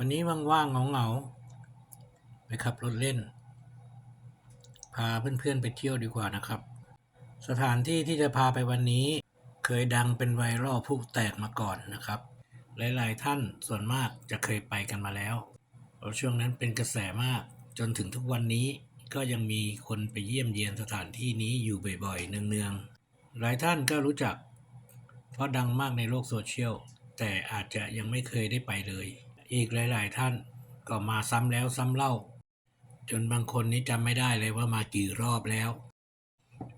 วันนี้ว่างๆเหงาๆไปขับรถเล่น พาเพื่อนๆไปเที่ยวดีกว่านะครับ สถานที่ที่จะพาไปวันนี้เคยดังเป็นไวรัลผู้แตกมาก่อนนะครับ หลายๆท่านส่วนมากจะเคยไปกันมาแล้วเพราะช่วงนั้นเป็นกระแสมากจนถึงทุกวันนี้ก็ยังมีคนไปเยี่ยมเยียนสถานที่นี้อยู่บ่อยๆ เนืองๆ หลายท่านก็รู้จัก เพราะดังมากในโลกโซเชียล แต่อาจจะยังไม่เคยได้ไปเลย อีกหลาย ๆ ท่านก็มาซ้ำแล้วซ้ำเล่า จนบางคนนี้จำไม่ได้เลยว่ามากี่รอบแล้ว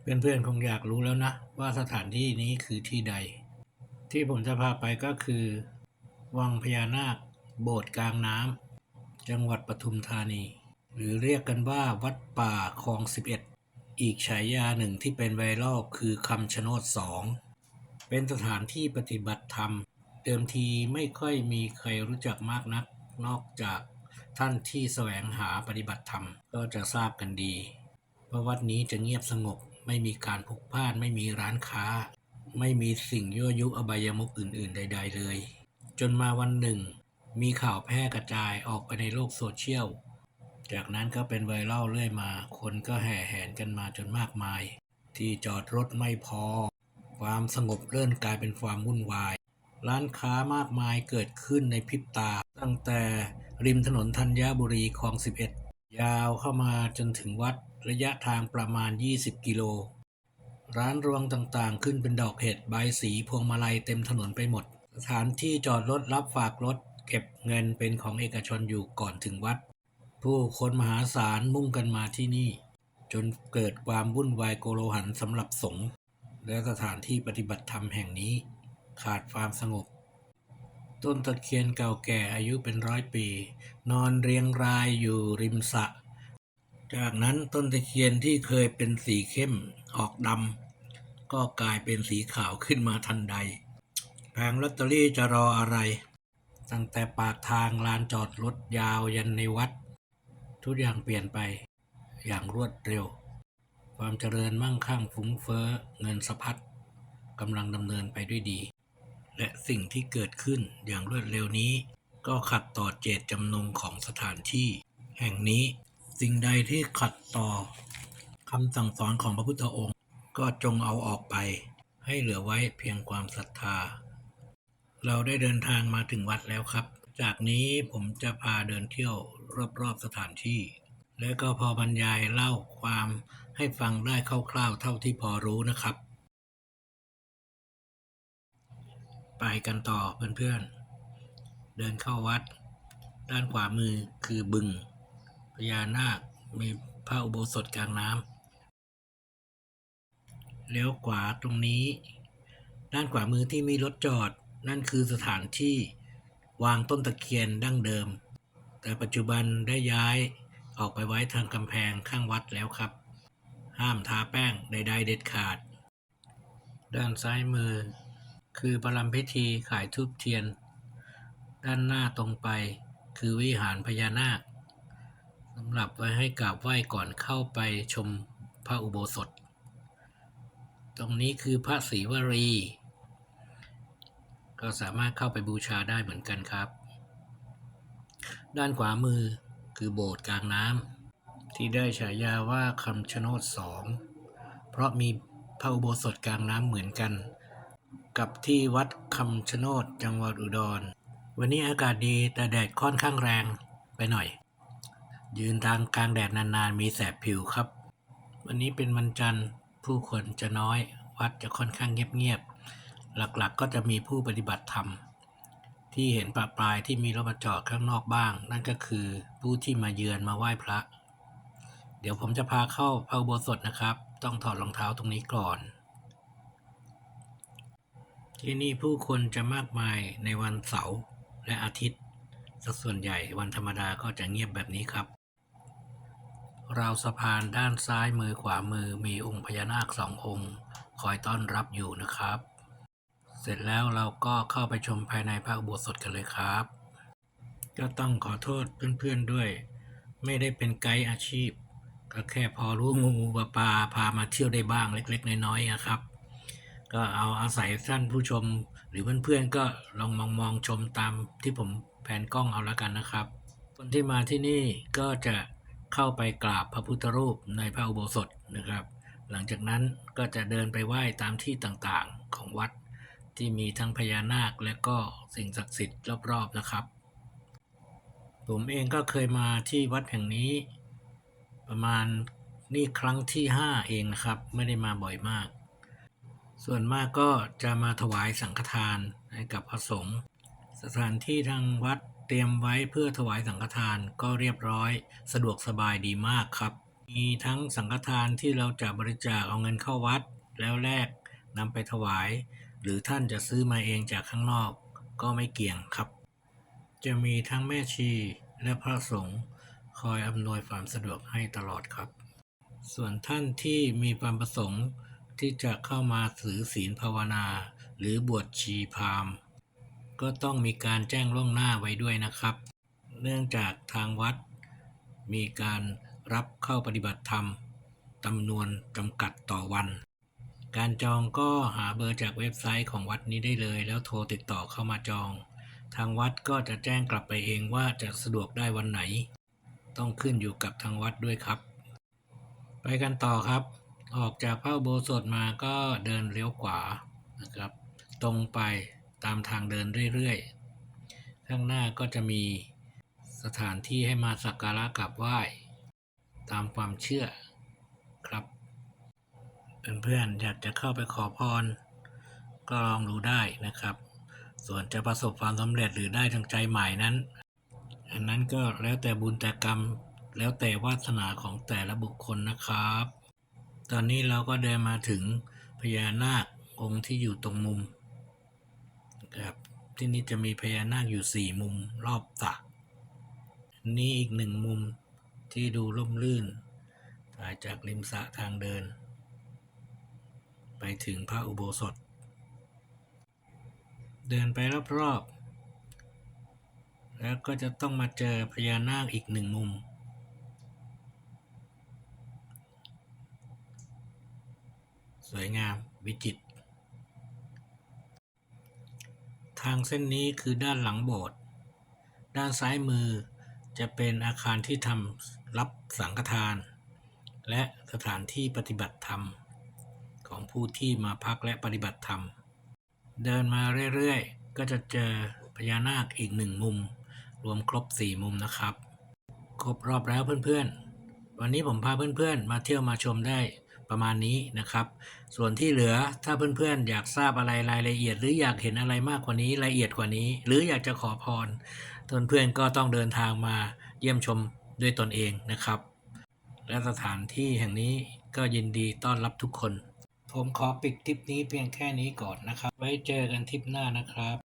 เพื่อนๆคงอยากรู้แล้วนะ ว่าสถานที่นี้คือที่ใด ที่ผมจะพาไปก็คือ วังพญานาค โบสถ์กลางน้ำจังหวัดปทุมธานี หรือเรียกกันว่าวัดป่าคลอง 11 อีกฉายาหนึ่งที่เป็นไวรัลคือคำชะโนดสองเป็นสถานที่ปฏิบัติธรรม เดิมทีไม่ค่อยมีใครรู้จักมากนัก นอกจากท่านที่แสวงหาปฏิบัติธรรมก็จะทราบกันดีว่าวัดนี้จะเงียบสงบ ไม่มีการพุกพ่าน ไม่มีร้านค้า ไม่มีสิ่งยั่วยุอบายมุขอื่น ๆ ใด ๆ เลย จนมาวันหนึ่ง มีข่าวแพร่กระจายออกไปในโลกโซเชียล จากนั้นก็เป็นไวรัลเรื่อยมา คนก็แห่แหนกันมาจนมากมาย ที่จอดรถไม่พอ ความสงบเริ่มกลายเป็นความวุ่นวาย ร้านค้ามากมายเกิดขึ้นในพริบตา ตั้งแต่ริมถนนธัญบุรีคลอง 11 ยาวเข้ามาจนถึงวัดระยะทางประมาณ 20 กิโล ร้านรวงต่างๆ ขึ้นเป็นดอกเห็ดใบสีพวงมาลัยเต็มถนนไปหมด สถานที่จอดรถรับฝากรถ เก็บเงินเป็นของเอกชนอยู่ก่อนถึงวัด ผู้คนมหาศาลมุ่งกันมาที่นี่ จนเกิดความวุ่นวายโกโลหันสำหรับสงฆ์และสถานที่ปฏิบัติธรรมแห่งนี้ ขาดความสงบ ต้นตะเคียนเก่าแก่อายุเป็นร้อยปี นอนเรียงรายอยู่ริมสระจากนั้นต้นตะเคียนที่เคยเป็นสีเข้มออกดำก็กลายเป็นสีขาวขึ้นมาทันใดแผงลอตเตอรี่จะรออะไร ตั้งแต่ปากทางลานจอดรถยาวยันในวัด ทุกอย่างเปลี่ยนไปอย่างรวดเร็ว ความเจริญมั่งคั่งฟุ้งเฟ้อเงินสะพัดกำลังดำเนินไปด้วยดี และสิ่งที่เกิดขึ้นอย่างรวดเร็วนี้ ก็ขัดต่อเจตจำนงของสถานที่ แห่งนี้สิ่งใดที่ขัดต่อคำสั่งสอนของพระพุทธองค์ ก็จงเอาออกไป ให้เหลือไว้เพียงความศรัทธา เราได้เดินทางมาถึงวัดแล้วครับ จากนี้ผมจะพาเดินเที่ยวรอบๆสถานที่ และก็พอบรรยายเล่าความให้ฟังได้คร่าวๆเท่าที่พอรู้นะครับ ไปกันต่อเพื่อนๆ เดินเข้าวัด ด้านขวามือคือบึงพญานาคมีพระอุโบสถกลางน้ำเลี้ยวขวาตรงนี้ ด้านขวามือที่มีรถจอดนั่นคือสถานที่วางต้นตะเคียนดั้งเดิม แต่ปัจจุบันได้ย้ายออกไปไว้ทางกำแพงข้างวัดแล้วครับ ห้ามทาแป้งใดๆเด็ดขาด ด้านซ้ายมือ คือประลัมพิธีขายทูบเทียน ด้านหน้าตรงไป คือวิหารพญานาคสำหรับไว้ให้กราบไหว้ก่อนเข้าไปชมพระอุโบสถ ตรงนี้คือพระศรีวรี ก็สามารถเข้าไปบูชาได้เหมือนกันครับ ด้านขวามือคือโบสถ์กลางน้ำที่ได้ฉายาว่าคำชะโนดสองเพราะมีพระอุโบสถกลางน้ำเหมือนกัน กับที่วัดคำชะโนดจังหวัดอุดร วันนี้อากาศดีแต่แดดค่อนข้างแรงไปหน่อย ยืนทางกลางแดดนานๆ มีแสบผิวครับ วันนี้เป็นวันจันทร์ผู้คนจะน้อย วัดจะค่อนข้างเงียบๆ หลักๆก็จะมีผู้ปฏิบัติธรรม ที่เห็นปลาปลายที่มีรถมาจอดข้างนอกบ้าง นั่นก็คือผู้ที่มาเยือนมาไหว้พระ เดี๋ยวผมจะพาเข้าพระอุโบสถนะครับ ต้องถอดรองเท้าตรงนี้ก่อน ที่นี่ผู้คนจะมากมายในวันเสาร์และอาทิตย์สักส่วนใหญ่วันธรรมดาก็จะเงียบแบบนี้ครับ ราวสะพานด้านซ้ายมือขวามือมีองค์พญานาคสององค์ คอยต้อนรับอยู่นะครับ เสร็จแล้วเราก็เข้าไปชมภายในพระอุโบสถกันเลยครับ ก็ต้องขอโทษเพื่อนๆด้วย ไม่ได้เป็นไกด์อาชีพ ก็แค่พอรู้งูงูปลาปลาพามาเที่ยวได้บ้างเล็ก ๆ น้อยๆนะครับ ก็เอาอาศัยท่านผู้ชม หรือเพื่อนๆก็ลองมองมองชมตามที่ผมแผนกล้องเอาละกันนะครับ คนที่มาที่นี่ก็จะเข้าไปกราบพระพุทธรูปในพระอุโบสถนะครับ หลังจากนั้นก็จะเดินไปไหว้ตามที่ต่างๆของวัด ที่มีทั้งพญานาคและก็สิ่งศักดิ์สิทธิ์รอบๆนะครับ ผมเองก็เคยมาที่วัดแห่งนี้ ประมาณนี่ครั้งที่ 5 เองนะครับ ไม่ได้มาบ่อยมาก ส่วนมากก็จะมาถวายสังฆทานให้กับพระสงฆ์สถานที่ทางวัดเตรียมไว้เพื่อถวายสังฆทานก็เรียบร้อย สะดวกสบายดีมากครับ มีทั้งสังฆทานที่เราจะบริจาคเอาเงินเข้าวัด แล้วแลกนำไปถวาย หรือท่านจะซื้อมาเองจากข้างนอกก็ไม่เกี่ยงครับ จะมีทั้งแม่ชีและพระสงฆ์คอยอำนวยความสะดวกให้ตลอดครับ ส่วนท่านที่มีความประสงค์ ที่จะเข้ามาถือศีลภาวนา หรือบวชชีพราหมณ์ ก็ต้องมีการแจ้งล่วงหน้าไว้ด้วยนะครับ เนื่องจากทางวัด มีการรับเข้าปฏิบัติธรรมจำนวนจำกัดต่อวัน การจองก็หาเบอร์จากเว็บไซต์ของวัดนี้ได้เลย แล้วโทรติดต่อเข้ามาจอง ทางวัดก็จะแจ้งกลับไปเองว่าจะสะดวกได้วันไหน ต้องขึ้นอยู่กับทางวัดด้วยครับ ไปกันต่อครับ ออกจากพระอุโบสถมาก็เดินเลี้ยวขวานะครับ ตรงไปตามทางเดินเรื่อยๆ ข้างหน้าก็จะมีสถานที่ให้มาสักการะกราบไหว้ ตามความเชื่อครับ เพื่อนๆอยากจะเข้าไปขอพร ก็ลองดูได้นะครับ ส่วนจะประสบความสำเร็จหรือได้ทั้งใจหมายนั้น อันนั้นก็แล้วแต่บุญแต่กรรมแล้วแต่วาสนาของแต่ละบุคคลนะครับ ตอนนี้เราก็เดินมาถึงพญานาคองค์ที่อยู่ตรงมุมครับที่นี่จะมีพญานาคอยู่สี่มุมรอบสระนี่อีกหนึ่งมุมที่ดูร่มรื่นถ่ายจากริมสระทางเดิน ไปถึงพระอุโบสถ เดินไปรอบๆแล้วก็จะต้องมาเจอพญานาคอีกหนึ่งมุม สวยงามวิจิตรทางเส้นนี้คือด้านหลังโบสถ์ด้านซ้ายมือจะเป็นอาคารที่ทำรับสังฆทาน และสถานที่ปฏิบัติธรรม ของผู้ที่มาพักและปฏิบัติธรรม เดินมาเรื่อยๆ ก็จะเจอพญานาคอีกหนึ่งมุม รวมครบสี่มุมนะครับ ครบรอบแล้วเพื่อนๆ วันนี้ผมพาเพื่อนๆ มาเที่ยวมาชมได้ ประมาณนี้นะครับ ส่วนที่เหลือถ้าเพื่อนๆ อยากทราบอะไรรายละเอียด หรืออยากเห็นอะไรมากกว่านี้ละเอียดกว่านี้ หรืออยากจะขอพรเพื่อนๆก็ต้องเดินทางมาเยี่ยมชมด้วยตนเองนะครับ และสถานที่แห่งนี้ก็ยินดีต้อนรับทุกคน ผมขอปิดทริปนี้เพียงแค่นี้ก่อนนะครับ ไว้เจอกันทริปหน้านะครับ